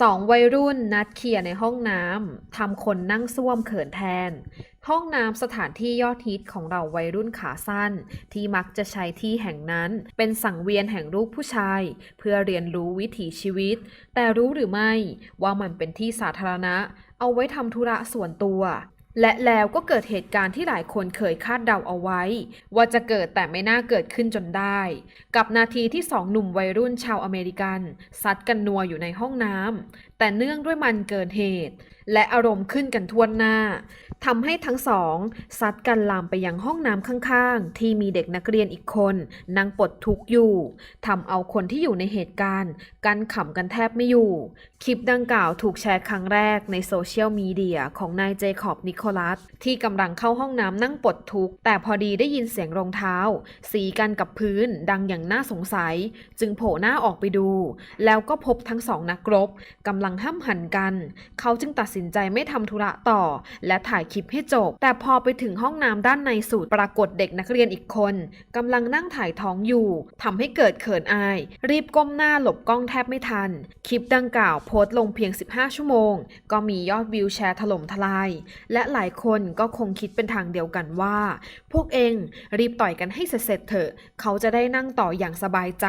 สองวัยรุ่นนัดเคลียร์ในห้องน้ำทำคนนั่งซ่วมเขินแทน ห้องน้ำสถานที่ยอดฮิตของเราวัยรุ่นขาสั้น ที่มักจะใช้ที่แห่งนั้น เป็นสังเวียนแห่งรูปผู้ชาย เพื่อเรียนรู้วิถีชีวิต แต่รู้หรือไม่ว่ามันเป็นที่สาธารณะ เอาไว้ทำธุระส่วนตัว และแล้วก็เกิดเหตุการณ์ที่หลายคนเคยคาดเดาเอาไว้ ว่าจะเกิดแต่ไม่น่าเกิดขึ้นจนได้ กับนาทีที่สองหนุ่มวัยรุ่นชาวอเมริกัน ซัดกันนัวอยู่ในห้องน้ำแต่เนื่องด้วยมันเกินเหตุ และอารมณ์ขึ้นกันทั่วหน้าทำให้ทั้งสองซัดกันลามไปยังห้องน้ำข้างๆ ที่มีเด็กนักเรียนอีกคนนั่งปดทุกข์อยู่ทำเอาคนที่อยู่ในเหตุการณ์กันขำกันแทบไม่อยู่ คลิปดังกล่าวถูกแชร์ครั้งแรกในโซเชียลมีเดียของนายเจคอบนิโคลัส ที่กำลังเข้าห้องน้ำนั่งปดทุกข์แต่พอดีได้ยินเสียงรองเท้า สีกันกับพื้นดังอย่างน่าสงสัย จึงโผล่หน้าออกไปดู แล้วก็พบทั้งสองนักรบกำลังห้ำหันกัน เขาจึงตัดสินใจไม่ทำธุระต่อ และถ่ายคลิปให้จบ แต่พอไปถึงห้องน้ำด้านในสุดปรากฏเด็กนักเรียนอีกคนกำลังนั่งถ่ายท้องอยู่ทำให้เกิดเขินอาย รีบก้มหน้าหลบกล้องแทบไม่ทัน คลิปดังกล่าวโพสต์ลงเพียง 15 ชั่วโมง ก็มียอดวิวแชร์ถล่มทลาย และหลายคนก็คงคิดเป็นทางเดียวกันว่า พวกเองรีบต่อยกันให้เสร็จเถอะ เขาจะได้นั่งต่ออย่างสบายใจ